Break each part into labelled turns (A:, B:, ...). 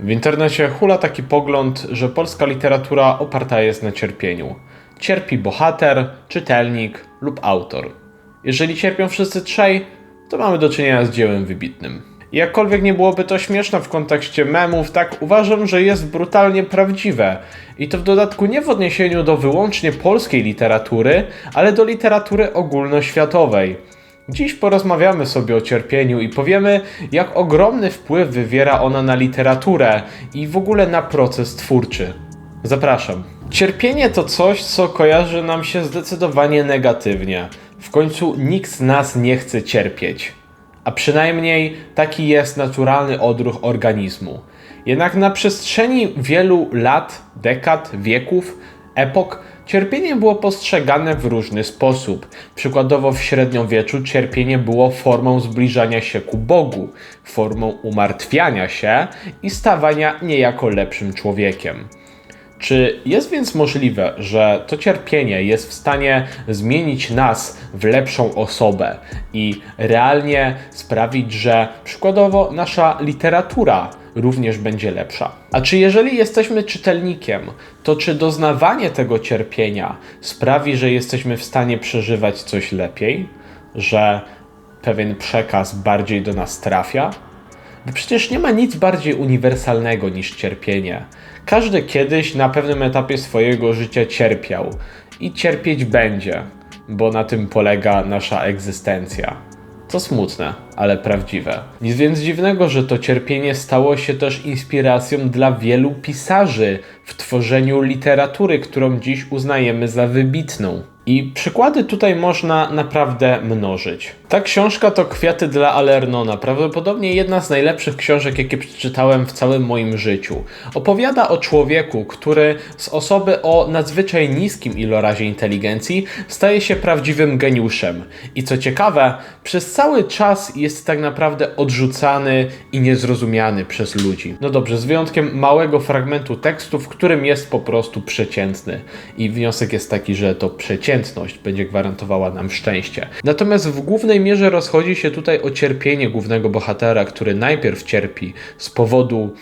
A: W internecie hula taki pogląd, że polska literatura oparta jest na cierpieniu. Cierpi bohater, czytelnik lub autor. Jeżeli cierpią wszyscy trzej, to mamy do czynienia z dziełem wybitnym. Jakkolwiek nie byłoby to śmieszne w kontekście memów, tak uważam, że jest brutalnie prawdziwe. I to w dodatku nie w odniesieniu do wyłącznie polskiej literatury, ale do literatury ogólnoświatowej. Dziś porozmawiamy sobie o cierpieniu i powiemy, jak ogromny wpływ wywiera ona na literaturę i w ogóle na proces twórczy. Zapraszam. Cierpienie to coś, co kojarzy nam się zdecydowanie negatywnie. W końcu nikt z nas nie chce cierpieć. A przynajmniej taki jest naturalny odruch organizmu. Jednak na przestrzeni wielu lat, dekad, wieków, epok, cierpienie było postrzegane w różny sposób. Przykładowo w średniowieczu cierpienie było formą zbliżania się ku Bogu, formą umartwiania się i stawania niejako lepszym człowiekiem. Czy jest więc możliwe, że to cierpienie jest w stanie zmienić nas w lepszą osobę i realnie sprawić, że przykładowo nasza literatura również będzie lepsza? A czy jeżeli jesteśmy czytelnikiem, to czy doznawanie tego cierpienia sprawi, że jesteśmy w stanie przeżywać coś lepiej? Że pewien przekaz bardziej do nas trafia? Bo przecież nie ma nic bardziej uniwersalnego niż cierpienie. Każdy kiedyś na pewnym etapie swojego życia cierpiał i cierpieć będzie, bo na tym polega nasza egzystencja. To smutne, ale prawdziwe. Nic więc dziwnego, że to cierpienie stało się też inspiracją dla wielu pisarzy w tworzeniu literatury, którą dziś uznajemy za wybitną. I przykłady tutaj można naprawdę mnożyć. Ta książka to Kwiaty dla Alernona, prawdopodobnie jedna z najlepszych książek, jakie przeczytałem w całym moim życiu. Opowiada o człowieku, który z osoby o nadzwyczaj niskim ilorazie inteligencji staje się prawdziwym geniuszem. I co ciekawe, przez cały czas jest tak naprawdę odrzucany i niezrozumiany przez ludzi. No dobrze, z wyjątkiem małego fragmentu tekstu, w którym jest po prostu przeciętny. I wniosek jest taki, że to przeciętność będzie gwarantowała nam szczęście. Natomiast w głównej mierze rozchodzi się tutaj o cierpienie głównego bohatera, który najpierw cierpi z powodu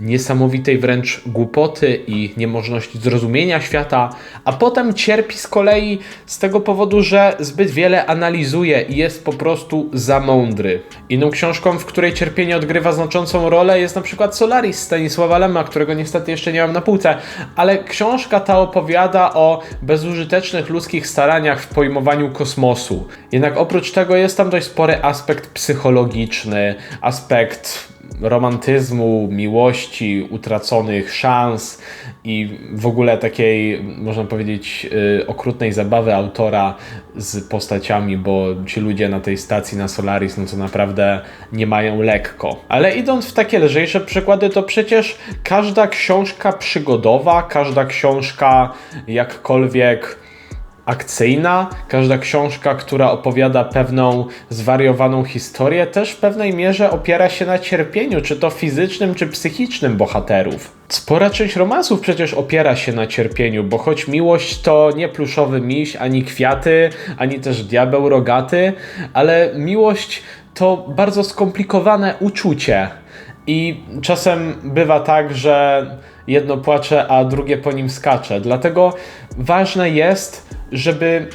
A: niesamowitej wręcz głupoty i niemożności zrozumienia świata, a potem cierpi z kolei z tego powodu, że zbyt wiele analizuje i jest po prostu za mądry. Inną książką, w której cierpienie odgrywa znaczącą rolę jest na przykład Solaris Stanisława Lema, którego niestety jeszcze nie mam na półce, ale książka ta opowiada o bezużytecznych ludzkich staraniach w pojmowaniu kosmosu. Jednak oprócz tego jest tam dość spory aspekt psychologiczny, aspekt romantyzmu, miłości, utraconych szans i w ogóle takiej, można powiedzieć, yy, okrutnej zabawy autora z postaciami, bo ci ludzie na tej stacji na Solaris, no to naprawdę nie mają lekko. Ale idąc w takie lżejsze przykłady, to przecież każda książka przygodowa, każda książka jakkolwiek akcyjna, każda książka, która opowiada pewną zwariowaną historię, też w pewnej mierze opiera się na cierpieniu, czy to fizycznym, czy psychicznym bohaterów. Spora część romansów przecież opiera się na cierpieniu, bo choć miłość to nie pluszowy miś, ani kwiaty, ani też diabeł rogaty, ale miłość to bardzo skomplikowane uczucie. I czasem bywa tak, że jedno płacze, a drugie po nim skacze. Dlatego ważne jest, żeby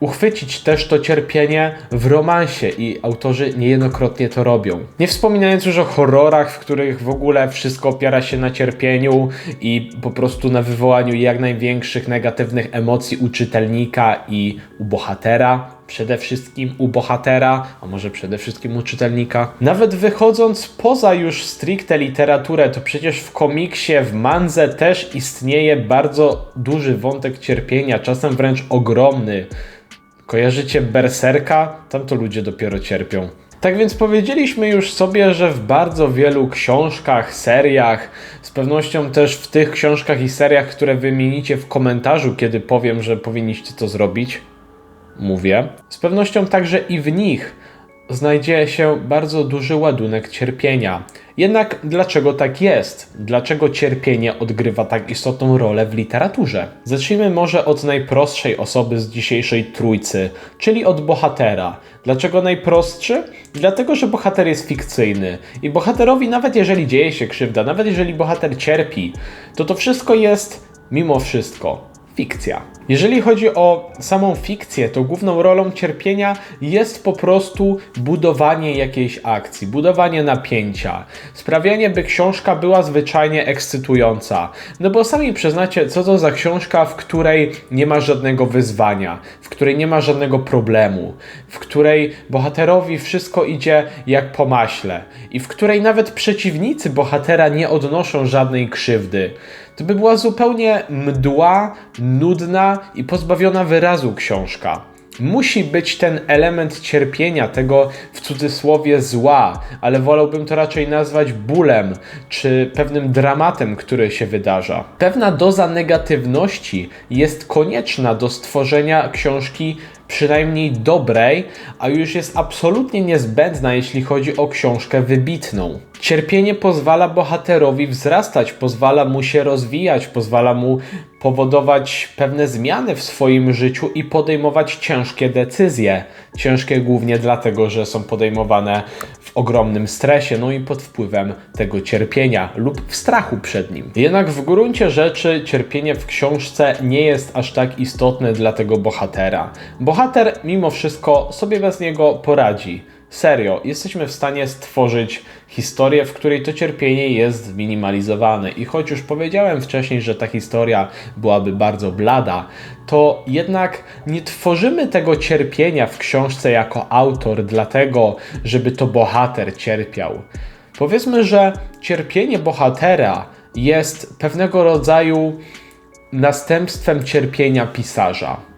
A: uchwycić też to cierpienie w romansie i autorzy niejednokrotnie to robią. Nie wspominając już o horrorach, w których w ogóle wszystko opiera się na cierpieniu i po prostu na wywołaniu jak największych negatywnych emocji u czytelnika i u bohatera. Przede wszystkim u bohatera, a może przede wszystkim u czytelnika. Nawet wychodząc poza już stricte literaturę, to przecież w komiksie, w mandze też istnieje bardzo duży wątek cierpienia, czasem wręcz ogromny. Kojarzycie Berserka? Tam to ludzie dopiero cierpią. Tak więc powiedzieliśmy już sobie, że w bardzo wielu książkach, seriach, z pewnością też w tych książkach i seriach, które wymienicie w komentarzu, kiedy powiem, że powinniście to zrobić, mówię, z pewnością także i w nich znajdzie się bardzo duży ładunek cierpienia. Jednak dlaczego tak jest? Dlaczego cierpienie odgrywa tak istotną rolę w literaturze? Zacznijmy może od najprostszej osoby z dzisiejszej trójcy, czyli od bohatera. Dlaczego najprostszy? Dlatego, że bohater jest fikcyjny i bohaterowi, nawet jeżeli dzieje się krzywda, nawet jeżeli bohater cierpi, to to wszystko jest mimo wszystko fikcja. Jeżeli chodzi o samą fikcję, to główną rolą cierpienia jest po prostu budowanie jakiejś akcji, budowanie napięcia, sprawianie, by książka była zwyczajnie ekscytująca. No bo sami przyznacie, co to za książka, w której nie ma żadnego wyzwania, w której nie ma żadnego problemu, w której bohaterowi wszystko idzie jak po maśle i w której nawet przeciwnicy bohatera nie odnoszą żadnej krzywdy. To by była zupełnie mdła, nudna i pozbawiona wyrazu książka. Musi być ten element cierpienia, tego w cudzysłowie zła, ale wolałbym to raczej nazwać bólem czy pewnym dramatem, który się wydarza. Pewna doza negatywności jest konieczna do stworzenia książki przynajmniej dobrej, a już jest absolutnie niezbędna, jeśli chodzi o książkę wybitną. Cierpienie pozwala bohaterowi wzrastać, pozwala mu się rozwijać, pozwala mu powodować pewne zmiany w swoim życiu i podejmować ciężkie decyzje. Ciężkie głównie dlatego, że są podejmowane ogromnym stresie, no i pod wpływem tego cierpienia lub w strachu przed nim. Jednak w gruncie rzeczy cierpienie w książce nie jest aż tak istotne dla tego bohatera. Bohater mimo wszystko sobie bez niego poradzi. Serio, jesteśmy w stanie stworzyć historię, w której to cierpienie jest zminimalizowane. I choć już powiedziałem wcześniej, że ta historia byłaby bardzo blada, to jednak nie tworzymy tego cierpienia w książce jako autor, dlatego, żeby to bohater cierpiał. Powiedzmy, że cierpienie bohatera jest pewnego rodzaju następstwem cierpienia pisarza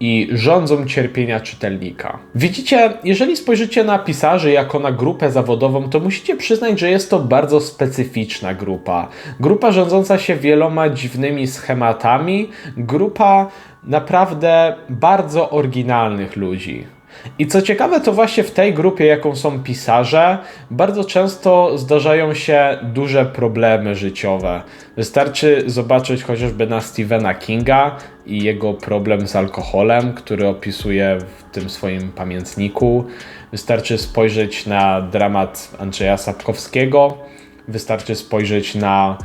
A: i rządzą cierpienia czytelnika. Widzicie, jeżeli spojrzycie na pisarzy jako na grupę zawodową, to musicie przyznać, że jest to bardzo specyficzna grupa. Grupa rządząca się wieloma dziwnymi schematami, grupa naprawdę bardzo oryginalnych ludzi. I co ciekawe, to właśnie w tej grupie, jaką są pisarze, bardzo często zdarzają się duże problemy życiowe. Wystarczy zobaczyć chociażby na Stephena Kinga i jego problem z alkoholem, który opisuje w tym swoim pamiętniku. Wystarczy spojrzeć na dramat Andrzeja Sapkowskiego. Wystarczy spojrzeć na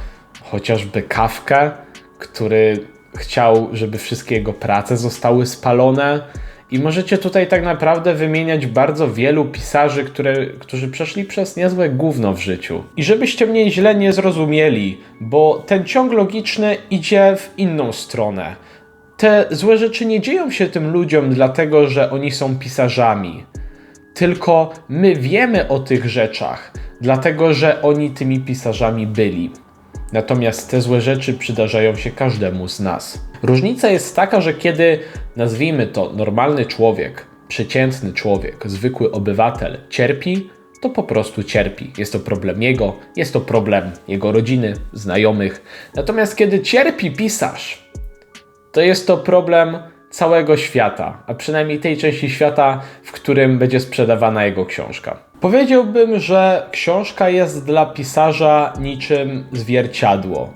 A: chociażby Kawkę, który chciał, żeby wszystkie jego prace zostały spalone i możecie tutaj tak naprawdę wymieniać bardzo wielu pisarzy, które, którzy przeszli przez niezłe gówno w życiu. I żebyście mnie źle nie zrozumieli, bo ten ciąg logiczny idzie w inną stronę. Te złe rzeczy nie dzieją się tym ludziom dlatego, że oni są pisarzami. Tylko my wiemy o tych rzeczach, dlatego że oni tymi pisarzami byli. Natomiast te złe rzeczy przydarzają się każdemu z nas. Różnica jest taka, że kiedy nazwijmy to normalny człowiek, przeciętny człowiek, zwykły obywatel cierpi, to po prostu cierpi. Jest to problem jego, jest to problem jego rodziny, znajomych. Natomiast kiedy cierpi pisarz, to jest to problem całego świata, a przynajmniej tej części świata, w którym będzie sprzedawana jego książka. Powiedziałbym, że książka jest dla pisarza niczym zwierciadło.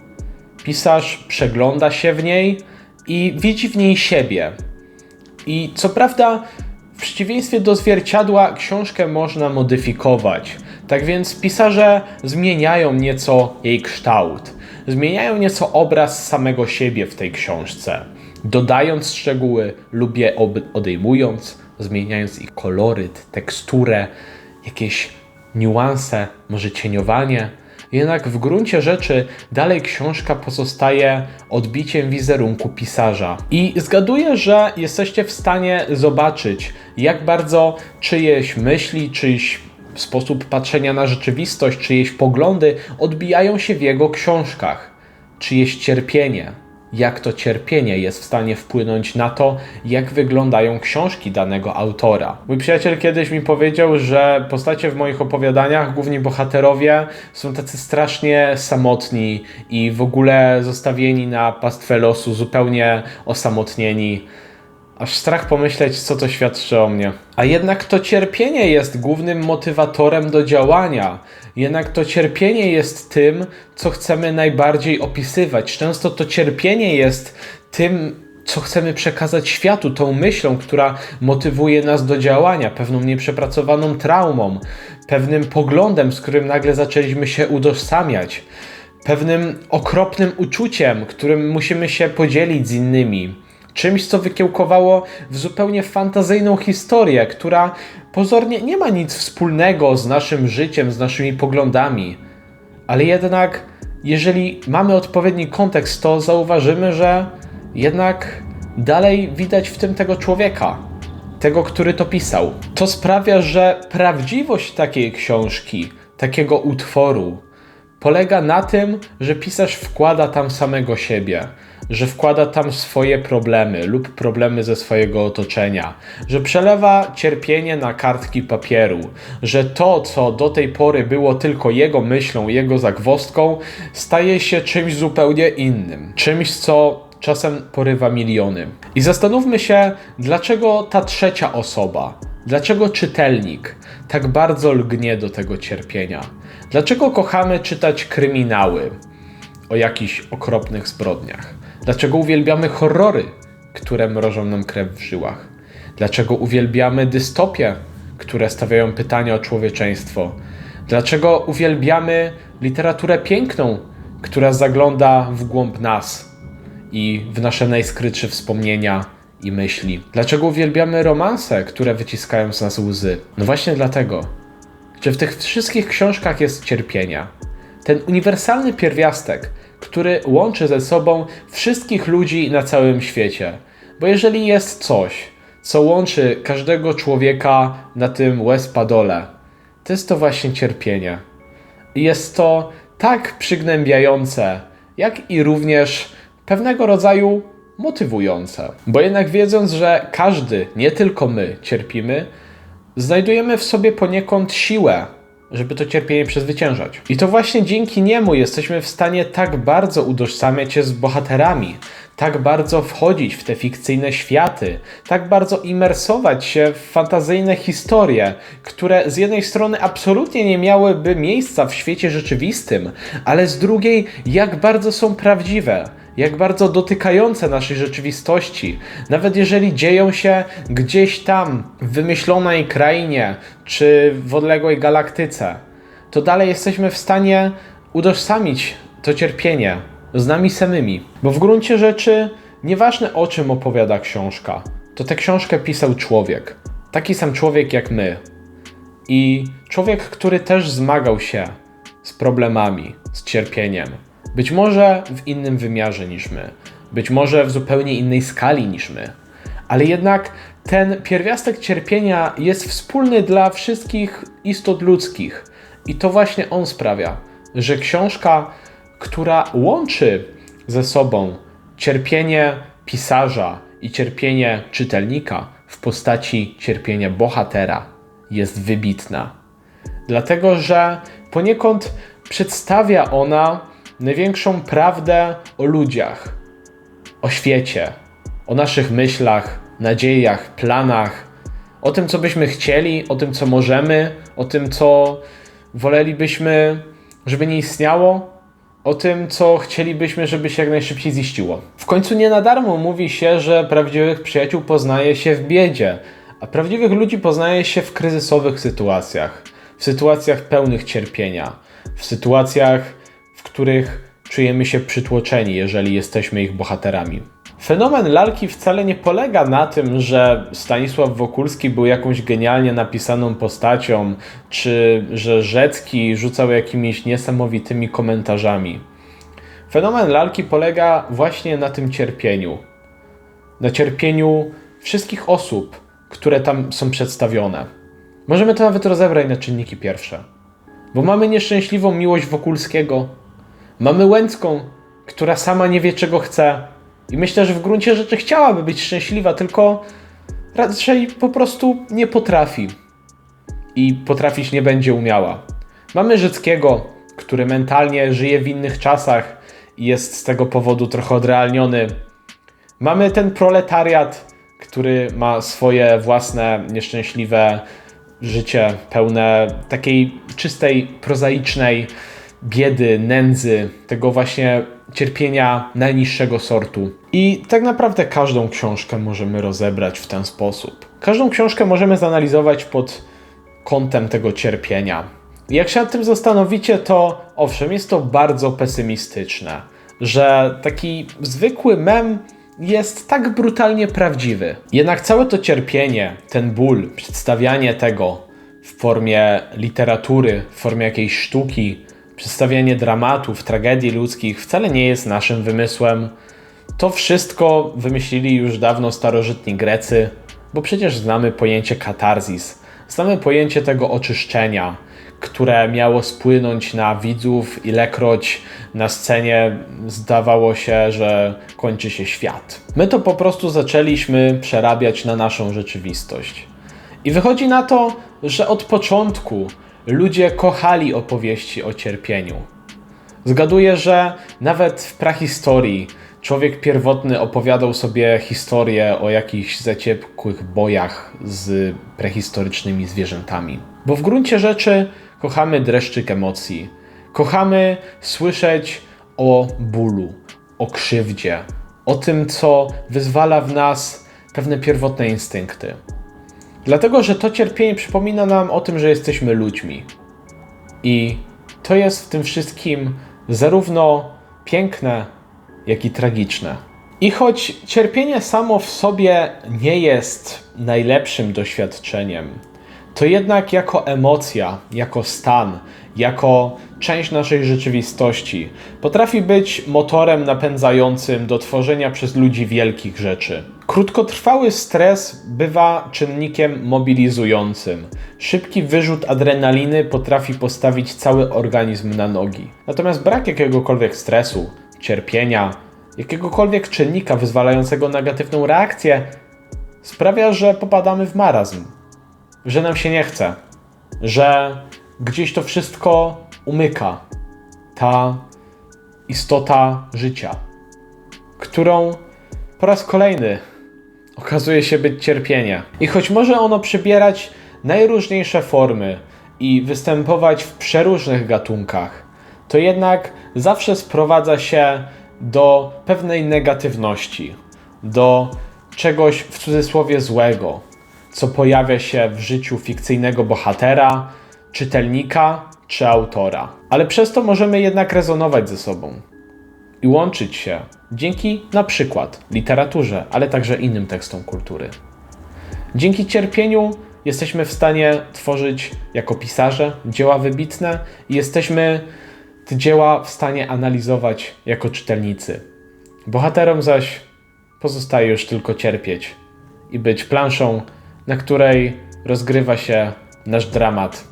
A: Pisarz przegląda się w niej i widzi w niej siebie. I co prawda, w przeciwieństwie do zwierciadła, książkę można modyfikować. Tak więc pisarze zmieniają nieco jej kształt, zmieniają nieco obraz samego siebie w tej książce, dodając szczegóły lub je odejmując, zmieniając ich koloryt, teksturę, jakieś niuanse, może cieniowanie. Jednak w gruncie rzeczy dalej książka pozostaje odbiciem wizerunku pisarza. I zgaduję, że jesteście w stanie zobaczyć, jak bardzo czyjeś myśli, czyjś sposób patrzenia na rzeczywistość, czyjeś poglądy odbijają się w jego książkach, czyjeś cierpienie, jak to cierpienie jest w stanie wpłynąć na to, jak wyglądają książki danego autora. Mój przyjaciel kiedyś mi powiedział, że postacie w moich opowiadaniach, główni bohaterowie, są tacy strasznie samotni i w ogóle zostawieni na pastwę losu, zupełnie osamotnieni. Aż strach pomyśleć, co to świadczy o mnie. A jednak to cierpienie jest głównym motywatorem do działania. Jednak to cierpienie jest tym, co chcemy najbardziej opisywać. Często to cierpienie jest tym, co chcemy przekazać światu, tą myślą, która motywuje nas do działania, pewną nieprzepracowaną traumą, pewnym poglądem, z którym nagle zaczęliśmy się utożsamiać, pewnym okropnym uczuciem, którym musimy się podzielić z innymi. Czymś, co wykiełkowało w zupełnie fantazyjną historię, która pozornie nie ma nic wspólnego z naszym życiem, z naszymi poglądami. Ale jednak, jeżeli mamy odpowiedni kontekst, to zauważymy, że jednak dalej widać w tym tego człowieka, tego, który to pisał. To sprawia, że prawdziwość takiej książki, takiego utworu, polega na tym, że pisarz wkłada tam samego siebie, że wkłada tam swoje problemy lub problemy ze swojego otoczenia, że przelewa cierpienie na kartki papieru, że to, co do tej pory było tylko jego myślą, jego zagwozdką, staje się czymś zupełnie innym, czymś, co czasem porywa miliony. I zastanówmy się, dlaczego ta trzecia osoba, dlaczego czytelnik tak bardzo lgnie do tego cierpienia. Dlaczego kochamy czytać kryminały o jakichś okropnych zbrodniach? Dlaczego uwielbiamy horrory, które mrożą nam krew w żyłach? Dlaczego uwielbiamy dystopie, które stawiają pytania o człowieczeństwo? Dlaczego uwielbiamy literaturę piękną, która zagląda w głąb nas i w nasze najskrytsze wspomnienia i myśli? Dlaczego uwielbiamy romanse, które wyciskają z nas łzy? No właśnie dlatego, że w tych wszystkich książkach jest cierpienia. Ten uniwersalny pierwiastek, który łączy ze sobą wszystkich ludzi na całym świecie. Bo jeżeli jest coś, co łączy każdego człowieka na tym łez-padole, to jest to właśnie cierpienie. Jest to tak przygnębiające, jak i również pewnego rodzaju motywujące. Bo jednak wiedząc, że każdy, nie tylko my, cierpimy, znajdujemy w sobie poniekąd siłę, żeby to cierpienie przezwyciężać. I to właśnie dzięki niemu jesteśmy w stanie tak bardzo utożsamiać się z bohaterami, tak bardzo wchodzić w te fikcyjne światy, tak bardzo imersować się w fantazyjne historie, które z jednej strony absolutnie nie miałyby miejsca w świecie rzeczywistym, ale z drugiej jak bardzo są prawdziwe jak bardzo dotykające naszej rzeczywistości, nawet jeżeli dzieją się gdzieś tam, w wymyślonej krainie czy w odległej galaktyce, to dalej jesteśmy w stanie utożsamić to cierpienie z nami samymi. Bo w gruncie rzeczy, nieważne o czym opowiada książka, to tę książkę pisał człowiek. Taki sam człowiek jak my. I człowiek, który też zmagał się z problemami, z cierpieniem być może w innym wymiarze niż my, być może w zupełnie innej skali niż my, ale jednak ten pierwiastek cierpienia jest wspólny dla wszystkich istot ludzkich. I to właśnie on sprawia, że książka, która łączy ze sobą cierpienie pisarza i cierpienie czytelnika w postaci cierpienia bohatera, jest wybitna. Dlatego, że poniekąd przedstawia ona największą prawdę o ludziach, o świecie, o naszych myślach, nadziejach, planach, o tym, co byśmy chcieli, o tym, co możemy, o tym, co wolelibyśmy, żeby nie istniało, o tym, co chcielibyśmy, żeby się jak najszybciej ziściło. W końcu nie na darmo mówi się, że prawdziwych przyjaciół poznaje się w biedzie, a prawdziwych ludzi poznaje się w kryzysowych sytuacjach, w sytuacjach pełnych cierpienia, w sytuacjach, których czujemy się przytłoczeni, jeżeli jesteśmy ich bohaterami. Fenomen lalki wcale nie polega na tym, że Stanisław Wokulski był jakąś genialnie napisaną postacią, czy że Rzecki rzucał jakimiś niesamowitymi komentarzami. Fenomen lalki polega właśnie na tym cierpieniu. Na cierpieniu wszystkich osób, które tam są przedstawione. Możemy to nawet rozebrać na czynniki pierwsze. Bo mamy nieszczęśliwą miłość Wokulskiego, Mamy Łęcką, która sama nie wie, czego chce. I myślę, że w gruncie rzeczy chciałaby być szczęśliwa, tylko raczej po prostu nie potrafi. I potrafić nie będzie umiała. Mamy Rzeckiego, który mentalnie żyje w innych czasach i jest z tego powodu trochę odrealniony. Mamy ten proletariat, który ma swoje własne nieszczęśliwe życie, pełne takiej czystej, prozaicznej biedy, nędzy, tego właśnie cierpienia najniższego sortu. I tak naprawdę każdą książkę możemy rozebrać w ten sposób. Każdą książkę możemy zanalizować pod kątem tego cierpienia. Jak się nad tym zastanowicie, to owszem, jest to bardzo pesymistyczne, że taki zwykły mem jest tak brutalnie prawdziwy. Jednak całe to cierpienie, ten ból, przedstawianie tego w formie literatury, w formie jakiejś sztuki, przedstawianie dramatów, tragedii ludzkich wcale nie jest naszym wymysłem. To wszystko wymyślili już dawno starożytni Grecy, bo przecież znamy pojęcie katarzis, znamy pojęcie tego oczyszczenia, które miało spłynąć na widzów, ilekroć na scenie zdawało się, że kończy się świat. My to po prostu zaczęliśmy przerabiać na naszą rzeczywistość. I wychodzi na to, że od początku ludzie kochali opowieści o cierpieniu. Zgaduję, że nawet w prahistorii człowiek pierwotny opowiadał sobie historię o jakichś zaciepłych bojach z prehistorycznymi zwierzętami. Bo w gruncie rzeczy kochamy dreszczyk emocji. Kochamy słyszeć o bólu, o krzywdzie, o tym, co wyzwala w nas pewne pierwotne instynkty. Dlatego, że to cierpienie przypomina nam o tym, że jesteśmy ludźmi. I to jest w tym wszystkim zarówno piękne, jak i tragiczne. I choć cierpienie samo w sobie nie jest najlepszym doświadczeniem, to jednak jako emocja, jako stan, jako część naszej rzeczywistości potrafi być motorem napędzającym do tworzenia przez ludzi wielkich rzeczy. Krótkotrwały stres bywa czynnikiem mobilizującym. Szybki wyrzut adrenaliny potrafi postawić cały organizm na nogi. Natomiast brak jakiegokolwiek stresu, cierpienia, jakiegokolwiek czynnika wyzwalającego negatywną reakcję sprawia, że popadamy w marazm, że nam się nie chce, że gdzieś to wszystko umyka. Ta istota życia, którą po raz kolejny okazuje się być cierpienie. I choć może ono przybierać najróżniejsze formy i występować w przeróżnych gatunkach, to jednak zawsze sprowadza się do pewnej negatywności, do czegoś w cudzysłowie złego, co pojawia się w życiu fikcyjnego bohatera, czytelnika czy autora. Ale przez to możemy jednak rezonować ze sobą i łączyć się dzięki na przykład literaturze, ale także innym tekstom kultury. Dzięki cierpieniu jesteśmy w stanie tworzyć jako pisarze dzieła wybitne i jesteśmy te dzieła w stanie analizować jako czytelnicy. Bohaterom zaś pozostaje już tylko cierpieć i być planszą, na której rozgrywa się nasz dramat,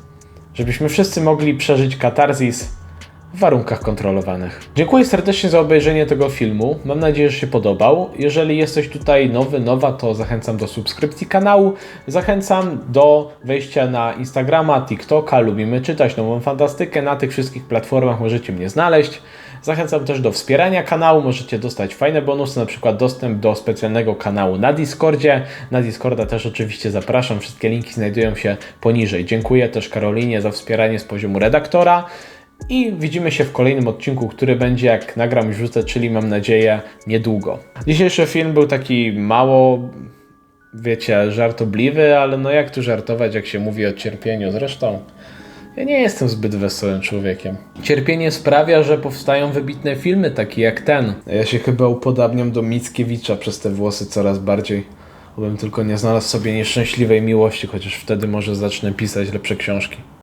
A: żebyśmy wszyscy mogli przeżyć katarzis w warunkach kontrolowanych. Dziękuję serdecznie za obejrzenie tego filmu. Mam nadzieję, że się podobał. Jeżeli jesteś tutaj nowy, nowa, to zachęcam do subskrypcji kanału. Zachęcam do wejścia na Instagrama, TikToka. Lubimy czytać nową fantastykę. Na tych wszystkich platformach możecie mnie znaleźć. Zachęcam też do wspierania kanału. Możecie dostać fajne bonusy, na przykład dostęp do specjalnego kanału na Discordzie. Na Discorda też oczywiście zapraszam. Wszystkie linki znajdują się poniżej. Dziękuję też Karolinie za wspieranie z poziomu redaktora. I widzimy się w kolejnym odcinku, który będzie jak nagram i wrzucę, czyli mam nadzieję niedługo. Dzisiejszy film był taki mało, wiecie, żartobliwy, ale no jak tu żartować, jak się mówi o cierpieniu. Zresztą ja nie jestem zbyt wesołym człowiekiem. Cierpienie sprawia, że powstają wybitne filmy, takie jak ten. Ja się chyba upodabniam do Mickiewicza przez te włosy coraz bardziej. Obym tylko nie znalazł sobie nieszczęśliwej miłości, chociaż wtedy może zacznę pisać lepsze książki.